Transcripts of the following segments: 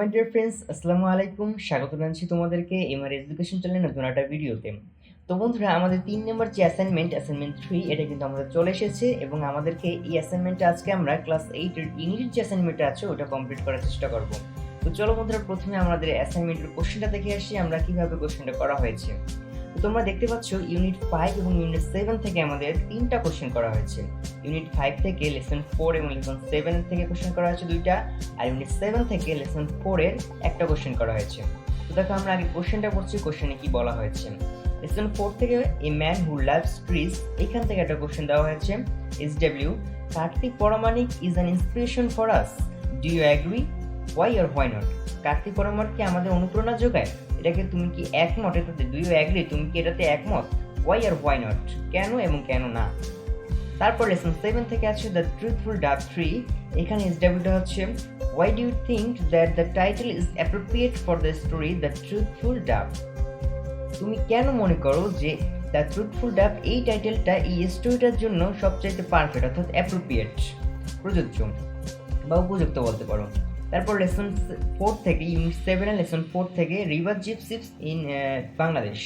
My dear friends আসসালামু আলাইকুম। স্বাগত জানাচ্ছি তোমাদেরকে এমআর এডুকেশন চ্যানেলের নতুন একটা ভিডিওতে তো বন্ধুরা, আমাদের তিন নম্বর যে অ্যাসাইনমেন্ট অ্যাসাইনমেন্ট থ্রি এটা কিন্তু আমাদের চলে এসেছে এবং আমাদেরকে এই অ্যাসাইনমেন্টটা আজকে আমরা ক্লাস এইটের ইংলিশ যে অ্যাসাইনমেন্টটা আছে, ওটা কমপ্লিট করার চেষ্টা করব। তো চলো বন্ধুরা, প্রথমে আমাদের অ্যাসাইনমেন্টের কোশ্চেনটা দেখে আসি, আমরা কীভাবে কোশ্চেনটা করা হয়েছে। তোমরা দেখতে পাচ্ছ ইউনিট ফাইভ এবং ইউনিট সেভেন থেকে আমাদের তিনটা কোশ্চেন করা হয়েছে। ইউনিট ফাইভ থেকে লেসন ফোর এবং লেসন সেভেন থেকে কোশ্চেন করা হয়েছে দুইটা, আর ইউনিট সেভেন থেকে লেসন ফোরের একটা কোশ্চেন করা হয়েছে। তো দেখো আমরা আগে কোশ্চেনটা করছি কোশ্চেনে কি বলা হয়েছে? লেসন ফোর থেকে a man who loves trees এখান থেকে একটা কোশ্চেন দেওয়া হয়েছে S W Kartik Paramanik is an inspiration for us do you agree why or why not Kartik Paramanik কি আমাদের অনুপ্রেরণা যোগায়? এটাকে তুমি কি একমত? এটাতে ইউ অ্যাগ্রি তুমি কি এটাতে একমত? ওয়াই আর হোয়াই নট কেন এবং কেন না? তারপর লেসন সেভেন থেকে আছে দ্য ট্রুথফুল ডাব থ্রি এখানে এস ডাব্লিউটা হচ্ছে why do you think that the title is appropriate for the story the truthful dove তুমি কেন মনে করো যে দ্য ট্রুথফুল ডাব এই টাইটেলটা এই স্টোরিটার জন্য সবচাইতে পারফেক্ট অর্থাৎ অ্যাপ্রোপ্রিয়েট প্রযোজ্য। বা উপযুক্ত বলতে পারো। তারপর লেসন ফোর থেকে ইউনিট সেভেন লেসন ফোর থেকে রিভার জিপসিপস ইন বাংলাদেশ।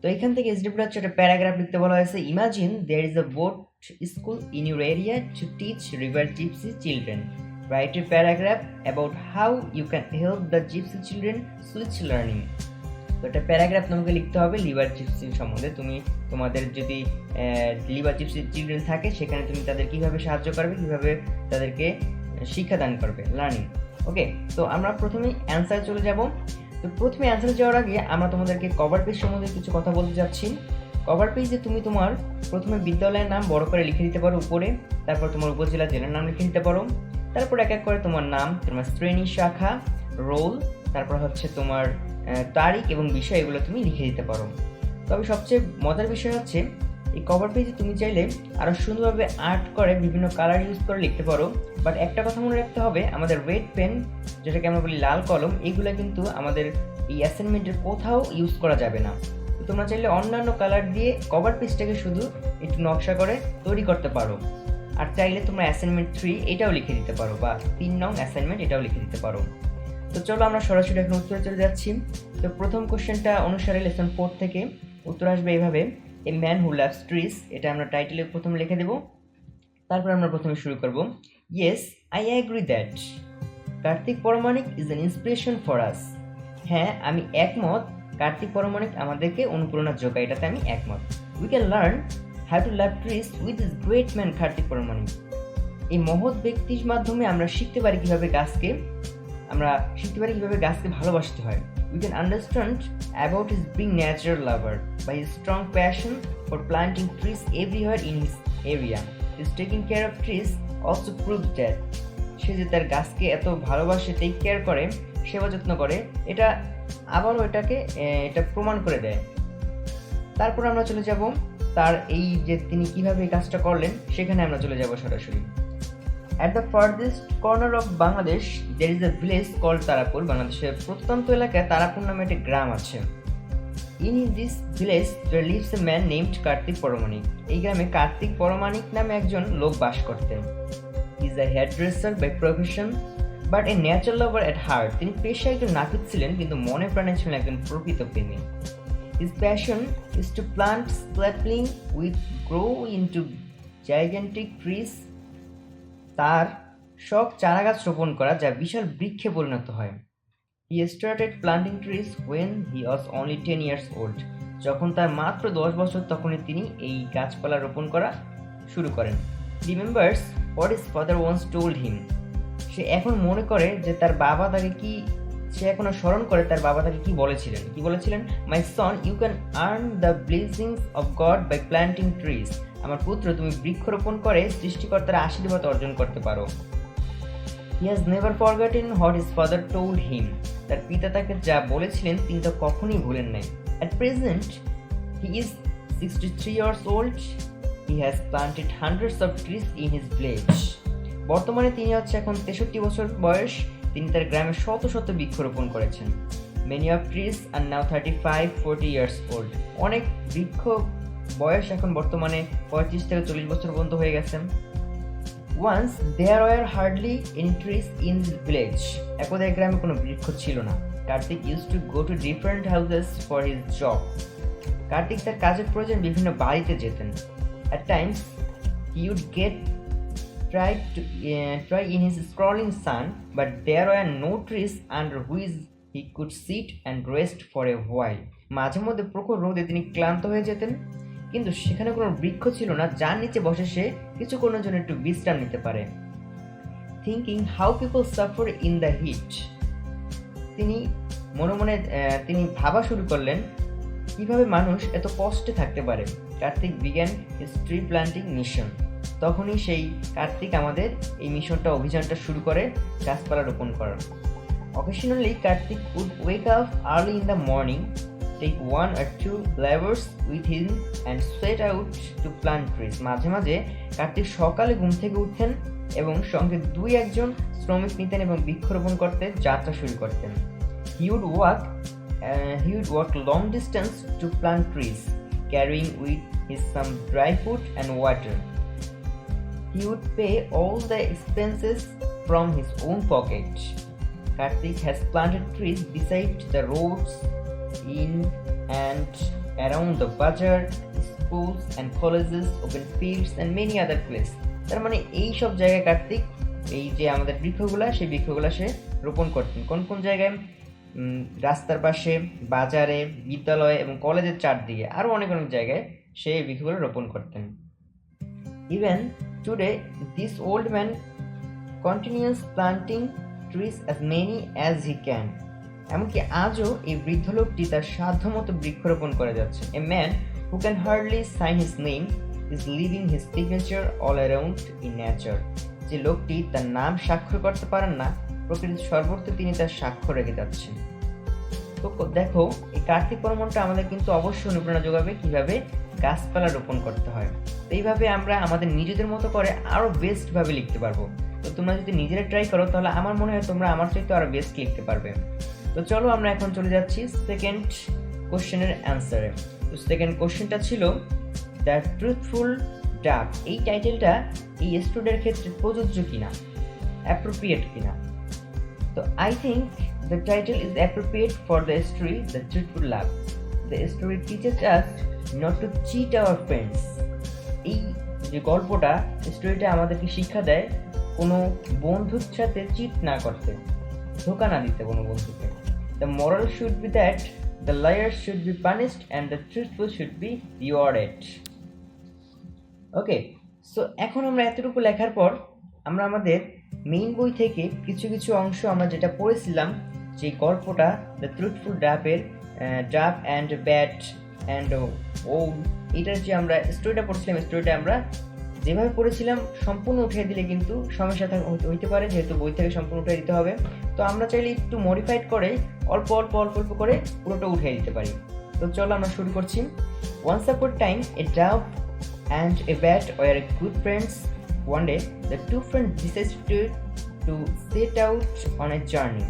তো এখান থেকে এসডিপিটা হচ্ছে একটা প্যারাগ্রাফ লিখতে বলা হয়েছে imagine there is a boat school in your area to teach river gypsy children write a paragraph about how you can help the gypsy children with learning তো একটা প্যারাগ্রাফ তোমাকে লিখতে হবে লিভার জিপসি সম্বন্ধে। তুমি তোমাদের যদি লিভার জিপসি চিলড্রেন থাকে, সেখানে তুমি তাদের কীভাবে সাহায্য করবে, কীভাবে তাদেরকে শিক্ষাদান করবে লার্নিং ওকে তো আমরা প্রথমেই অ্যান্সার চলে যাব। তো প্রথমে অ্যান্সার যাওয়ার আগে আমরা তোমাদেরকে কভার পেজ সম্বন্ধে কিছু কথা বলতে যাচ্ছি। কভার পেজে তুমি তোমার প্রথমে বিদ্যালয়ের নাম বড় করে লিখে দিতে পারো উপরে, তারপর তোমার উপজেলা জেলার নাম লিখে দিতে পারো। তারপর এক এক করে তোমার নাম, তোমার শ্রেণি, শাখা রোল তারপর হচ্ছে তোমার তারিখ এবং বিষয় এগুলো তুমি লিখে দিতে পারো। তবে সবচেয়ে মজার বিষয় হচ্ছে এই কভার পেজে তুমি চাইলে আরও সুন্দরভাবে আর্ট করে বিভিন্ন কালার ইউজ করে লিখতে পারো। বাট একটা কথা মনে রাখতে হবে, আমাদের রেড পেন যেটাকে আমরা বলি লাল কলম এইগুলো কিন্তু আমাদের এই অ্যাসাইনমেন্টের কোথাও ইউজ করা যাবে না। তোমরা চাইলে অন্যান্য কালার দিয়ে কভার পেজটাকে শুধু একটু নকশা করে তৈরি করতে পারো। আর চাইলে তোমরা অ্যাসাইনমেন্ট থ্রি এটাও লিখে দিতে পারো, বা তিন নং অ্যাসাইনমেন্ট এটাও লিখে দিতে পারো। তো চলো আমরা সরাসরি এখন উত্তরে চলে যাচ্ছি। তো প্রথম কোশ্চেনটা অনুসারে লেসন ফোর থেকে উত্তর আসবে এইভাবে। A man who loves trees এটা আমরা টাইটেলে প্রথমে লিখে দেব। তারপর আমরা প্রথমে শুরু করব। Yes I agree that Kartik Paramanik is an inspiration for us হ্যাঁ আমি একমত। কার্তিক পরমাণিক আমাদেরকে অনুপ্রেরণা যোগায়, এটাতে আমি একমত। We can learn how to love trees with his great man Kartik Paramanik. এই মহৎ ব্যক্তির মাধ্যমে আমরা শিখতে পারি কীভাবে গাছকে আমরা শিখতে পারি কীভাবে গাছকে ভালোবাসতে হয়? We can understand about his being natural lover by his strong passion for planting trees everywhere in his area his taking care of trees also prove that সে যে তার গাছকে এত ভালোবাসে টেক কেয়ার করে, সেবা যত্ন করে, এটা আবারও এটাকে এটা প্রমাণ করে দেয়। তারপর আমরা চলে যাব তার এই যে তিনি কীভাবে এই কাজটা করলেন, সেখানে আমরা চলে যাব সরাসরি। At the farthest corner of Bangladesh there is a village call Tarapur বাংলাদেশের প্রত্যন্ত এলাকায় তারাপুর নামে একটি গ্রাম আছে। In this village there lives a man named Kartik Paramanik এই গ্রামে কার্তিক পরমাণিক নামে একজন লোক বাস করতেন। Is a hair dresser by profession but a natural lover at heart তিনি পেশায় একজন নাপিত ছিলেন, কিন্তু মনে প্রাণে ছিলেন একজন প্রকৃত প্রেমী। His passion is to plant sapling which grow into gigantic trees তার শখ চারাগাছ রোপণ করা যা বিশাল বৃক্ষে পরিণত হয়। He started planting trees when he was only ten years old যখন তার মাত্র দশ বছর, তখনই তিনি এই গাছপালা রোপণ করা শুরু করেন। Remembers what his father once told him সে এখন মনে করে যে তার বাবা তাকে কি, সে এখনও স্মরণ করে তার বাবা তাকে কি বলেছিলেন? কি বলেছিলেন? My son you can earn the blessings of God by planting trees আমার পুত্র তুমি বৃক্ষরোপণ করে সৃষ্টিকর্তার আশীর্বাদ অর্জন করতে পারো। He has never forgotten what his father told him তার পিতা তাকে যা বলেছিলেন তিনি তা কখনই ভুলেন নাই। At present he is sixty three years old he has planted hundreds of trees in his village বর্তমানে তিনি হচ্ছে এখন তেষট্টি বছর বয়স। তিনি তার গ্রামে শত শত বৃক্ষরোপণ করেছেন। Many of trees are now thirty five forty years old অনেক বৃক্ষ বয়স এখন বর্তমানে পঁয়ত্রিশ থেকে চল্লিশ বছর পর্যন্ত হয়ে গেছে। Once there were hardly any trees in village একদা গ্রামে কোনো বৃক্ষ ছিল না। Kartik use to go to different houses for his job Kartik তার কাজের প্রয়োজন বিভিন্ন বাড়িতে যেতেন। At times he would get to uh, try in his scrolling sun but there were no trees under which he could sit and rest for a while মাঝে মধ্যে প্রখর রোদে তিনি ক্লান্ত হয়ে যেতেন। কিন্তু সেখানে কোনো বৃক্ষ ছিল না, যার নিচে বসে সে কিছুক্ষণের জন্য একটু বিশ্রাম নিতে পারে। Thinking how people suffer in the heat তিনি মনে মনে তিনি ভাবা শুরু করলেন, কীভাবে মানুষ এত কষ্টে থাকতে পারে? কার্তিক বিজ্ঞান ট্রি প্ল্যান্টিং মিশন তখনই সেই কার্তিক আমাদের এই মিশনটা অভিযানটা শুরু করে, গাছপালা রোপণ করার occasionally Kartik would wake up early in the morning take one or two flavours with him and set out to plant trees মাঝে মাঝে কার্তিক সকালে ঘুম থেকে উঠতেন এবং সঙ্গে দুই একজন শ্রমিক নিতেন এবং বৃক্ষরোপণ করতে যাত্রা শুরু করতেন। He would walk he would walk long distance to plant trees carrying with his some dry fruit and water he would pay all the expenses from his own pocket. Karthik has planted trees beside the roads, in and around the bazaar, schools and colleges, open fields and many other places. তার মানে এই সব জায়গায় কার্তিক এই যে আমাদের বৃক্ষগুলা সেই বৃক্ষগুলা সে রোপণ করতেন। কোন কোন জায়গায়? রাস্তার পাশে বাজারে বিদ্যালয়ে এবং কলেজের চারদিকে আরও অনেক অনেক জায়গায় সে এই বৃক্ষগুলো রোপণ করতেন। Even today this old man continues planting trees as many as he can এমনকি আজও এই বৃদ্ধ লোকটি তার সাধ্যমতো বৃক্ষরোপণ করে যাচ্ছে। A man who can hardly sign his name is living his signature all around in nature যে লোকটি তার নাম স্বাক্ষর করতে পারেন না, প্রকৃতির সর্বত্র তিনি তার স্বাক্ষর রেখে যাচ্ছেন। তো দেখো, এই কার্তিক পরমনটা আমাদের কিন্তু অবশ্যই অনুপ্রেরণা যোগাবে কীভাবে গাছপালা রোপণ করতে হয়। তো এইভাবে আমরা আমাদের নিজেদের মতো করে আরও বেস্টভাবে লিখতে পারব। তো তোমরা যদি নিজেরা ট্রাই করো, তাহলে আমার মনে হয় তোমরা আমার চাইতে আরও বেস্ট লিখতে পারবে। তো চলো আমরা এখন চলে যাচ্ছি সেকেন্ড কোশ্চেনের অ্যান্সারে তো সেকেন্ড কোশ্চেনটা ছিল দ্য ট্রুথফুল ডাক এই টাইটেলটা এই স্টুডেন্টের ক্ষেত্রে প্রযোজ্য কিনা? অ্যাপ্রোপ্রিয়েট কিনা? তো I think the title is appropriate for the story the Truthful Love. The story teaches us not to cheat our friends এই যে গল্পটা স্টোরিটা আমাদেরকে শিক্ষা দেয় কোনো বন্ধুর সাথে চিট না করতে, ধোকা না দিতে কোনো বন্ধুকে। The moral should be that the liar should be punished and the truthful should be rewarded okay so এখন আমরা এতটুকু লেখার পর আমরা আমাদের মেইন বই থেকে কিছু কিছু অংশ আমরা যেটা পড়েছিলাম, যে গল্পটা দ্য ট্রুথফুল ড্রাফের ড্রাফ অ্যান্ড ব্যাট অ্যান্ড ও এটার যে আমরা স্টোরিটা পড়ছিলাম স্টোরিটা আমরা যেভাবে পড়েছিলাম, সম্পূর্ণ উঠিয়ে দিলে কিন্তু সমস্যা হইতে পারে, যেহেতু বই থেকে সম্পূর্ণ উঠিয়ে দিতে হবে। তো আমরা চাইলে একটু মডিফাইড করে, অল্প অল্প অল্প অল্প করে পুরোটা উঠিয়ে দিতে পারি। তো চলো আমরা শুরু করছি। Once upon time a dove and a bat were good friends one day the two friend decide to to set out on a journey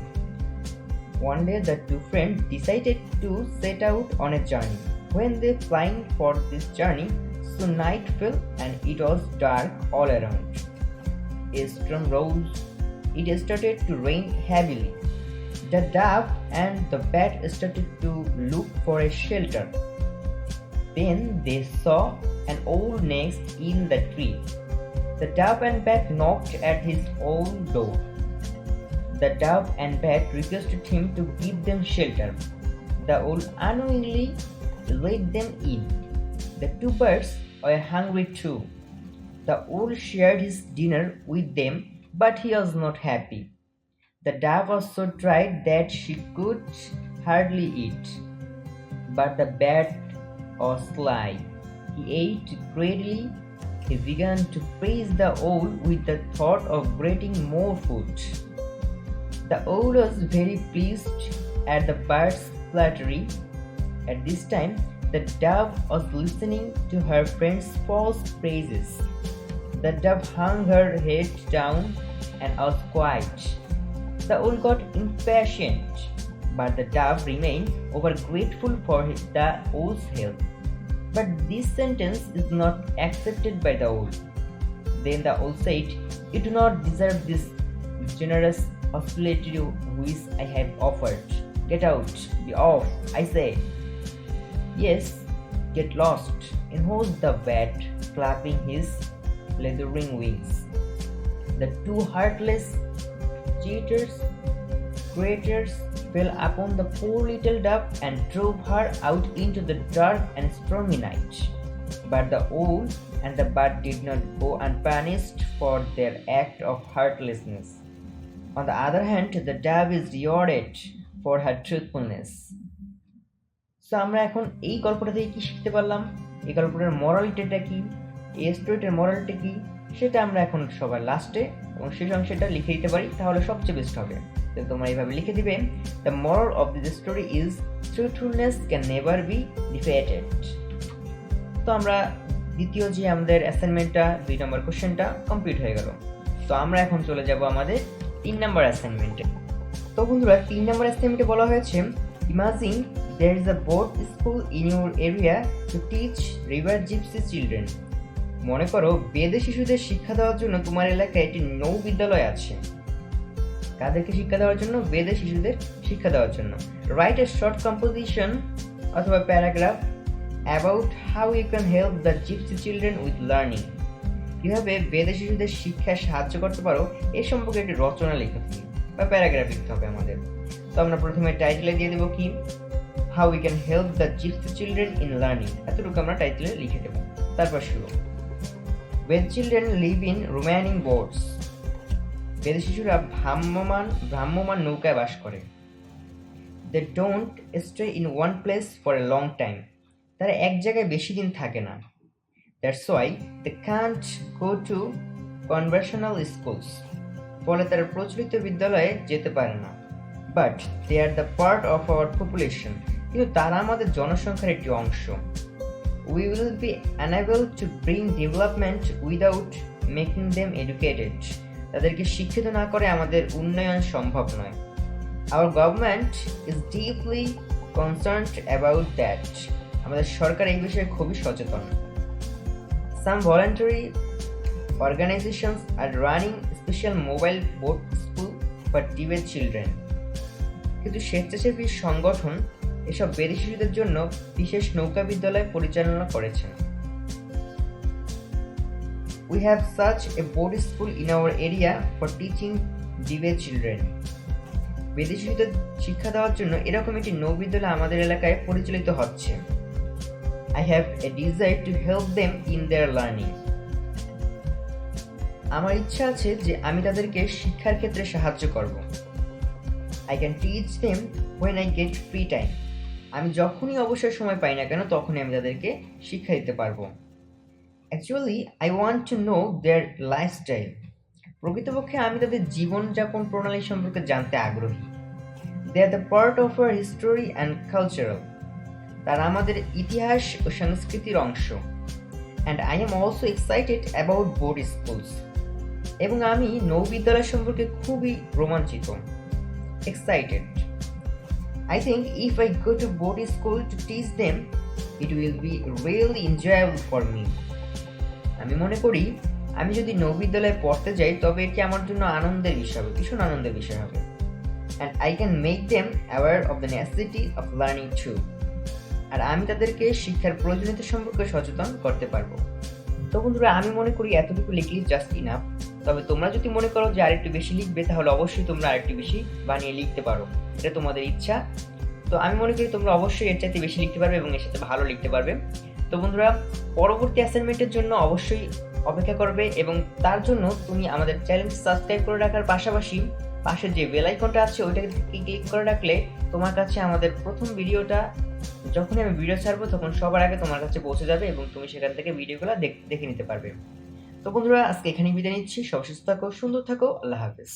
one day the two friend decided to set out on a journey when they flying for this journey so night fell and it was dark all around. A storm rose. It started to rain heavily. The dove and the bat started to look for a shelter. Then they saw an old nest in the tree. The dove and bat knocked at his own door. The dove and bat requested him to give them shelter. The owl unknowingly let them in. The two birds were hungry too. The owl shared his dinner with them, but he was not happy. The dove was so tired that she could hardly eat. But the bat was sly. He ate greedily. He began to praise the owl with the thought of getting more food. The owl was very pleased at the bird's flattery. At this time, the dove was listening to her friend's false praises. The dove hung her head down and was quiet. The owl got impatient, but the dove remained over grateful for the owl's help. But this sentence is not accepted by the owl. Then the owl said, You do not deserve this generous hospitality which I have offered. Get out, be off, I say. Yes, get lost. Who's the bat clapping his leathering wings? The two heartless cheaters, traitors fell upon the poor little dove and drove her out into the dark and stormy night. But the owl and the bird did not go unpunished for their act of heartlessness. On the other hand, the dove is rewarded for her truthfulness. So আমরা এখন এই গল্পটা থেকে কি শিখতে পারলাম? এই গল্পটার মরালিটিটা কি? এই স্টোরিটার মরালিটি কি? সেটা আমরা এখন সবার লাস্টে এবং শেষ অংশটা লিখে দিতে পারি, তাহলে সবচেয়ে বেস্ট হবে। তো তোমরা এইভাবে লিখে দিবে the moral of this story is truthfulness can never be defeated তো আমরা দ্বিতীয় যে আমাদের অ্যাসাইনমেন্টটা দুই নম্বর কোশ্চেনটা কমপ্লিট হয়ে গেল। তো আমরা এখন চলে যাব আমাদের তিন নম্বর অ্যাসাইনমেন্টে তো বন্ধুরা, তিন নম্বর অ্যাসাইনমেন্টে বলা হয়েছে imagine there is a board school in your area to teach river gypsy children. মনে করো, বেদে শিশুদের শিক্ষা দেওয়ার জন্য তোমার এলাকায় একটি নৌ বিদ্যালয় আছে। কাদেরকে শিক্ষা দেওয়ার জন্য? বেদে শিশুদের শিক্ষা দেওয়ার জন্য। রাইট এ শর্ট কম্পোজিশন অথবা paragraph about how you can help the gypsy children with learning কীভাবে বেদে শিশুদের শিক্ষায় সাহায্য করতে পারো, এ সম্পর্কে একটি রচনা লিখতে হবে বা প্যারাগ্রাফ লিখতে হবে আমাদের। তো আমরা প্রথমে টাইটেলে দিয়ে দেবো কি? How we can help the gypsy children in learning এতটুকু আমরা টাইটেলে লিখে দেবো। তারপর শুরু। Bede children live in roaming boats Bede শিশুরা ভ্রাম্যমান ভ্রাম্যমান নৌকায় বাস করে। They don't stay in one place for a long time তারা এক জায়গায় বেশি দিন থাকে না। That's why they can't go to conventional schools ফলে তারা প্রচলিত বিদ্যালয়ে যেতে পারে না। But they are the part of our population কিন্তু তারা আমাদের জনসংখ্যার একটি অংশ। We will be unable to bring development without making them educated তাদেরকে শিক্ষিত না করে আমাদের উন্নয়ন সম্ভব নয়। Our government is deeply concerned about that আমাদের সরকার এই বিষয়ে খুবই সচেতন। Some voluntary organizations are running special mobile boat school for Tibet children কিন্তু স্বেচ্ছাসেবী সংগঠন এসব বেদী শিশুদের জন্য বিশেষ নৌকা বিদ্যালয় পরিচালনা করেছেন। We have such a board school in our area for teaching Tibet children. বেদী শিশুদের শিক্ষা দেওয়ার জন্য এরকম একটি নৌবিদ্যালয় আমাদের এলাকায় পরিচালিত হচ্ছে। I have a desire to help them in their learning আমার ইচ্ছা আছে যে আমি তাদেরকে শিক্ষার ক্ষেত্রে সাহায্য করব। I can teach them when I get free time আমি যখনই অবসর সময় পাই না কেন, তখনই আমি তাদেরকে শিক্ষা দিতে পারব। Actually I want to know their lifestyle প্রকৃতপক্ষে আমি তাদের জীবনযাপন প্রণালী সম্পর্কে জানতে আগ্রহী। They are the part of our history and cultural তারা আমাদের ইতিহাস ও সংস্কৃতির অংশ। And I am also excited about boat schools এবং আমি নৌবিদ্যালয় সম্পর্কে খুবই রোমাঞ্চিত। Excited I think if I go to boat school to teach them it will be really enjoyable for me আমি মনে করি, আমি যদি নৌবিদ্যালয়ে পড়তে যাই, তবে এটি আমার জন্য আনন্দের বিষয় হবে, ভীষণ আনন্দের বিষয় হবে। And I can make them aware of the necessity of learning to আর আমি তাদেরকে শিক্ষার প্রয়োজনীয়তা সম্পর্কে সচেতন করতে পারব। তো বন্ধুরা, আমি মনে করি এতটুকু লিখলেই জাস্ট ইনাফ তবে তোমরা যদি মনে করো যে আরেকটু বেশি লিখবে, তাহলে অবশ্যই তোমরা আরেকটু বেশি বানিয়ে লিখতে পারো। এটা তোমাদের ইচ্ছা। তো আমি মনে করি তোমরা অবশ্যই এর চাইতে বেশি লিখতে পারবে এবং এর সাথে ভালো লিখতে পারবে। তো বন্ধুরা, পরবর্তী অ্যাসাইনমেন্টের জন্য অবশ্যই অপেক্ষা করবে এবং তার জন্য তুমি আমাদের চ্যানেল সাবস্ক্রাইব করে রাখার পাশাপাশি পাশে যে বেল আইকনটা আছে ওইটাকে ক্লিক করে রাখলে তোমার কাছে আমাদের প্রথম ভিডিওটা যখনই আমি ভিডিও ছাড়বো, তখন সবার আগে তোমার কাছে পৌঁছে যাবে এবং তুমি সেখান থেকে ভিডিওগুলো দেখে নিতে পারবে। তো বন্ধুরা আজকে এখানেই বিদায় নিচ্ছি। সব সুস্থ থাকো সুন্দর থাকো। আল্লাহ হাফেজ।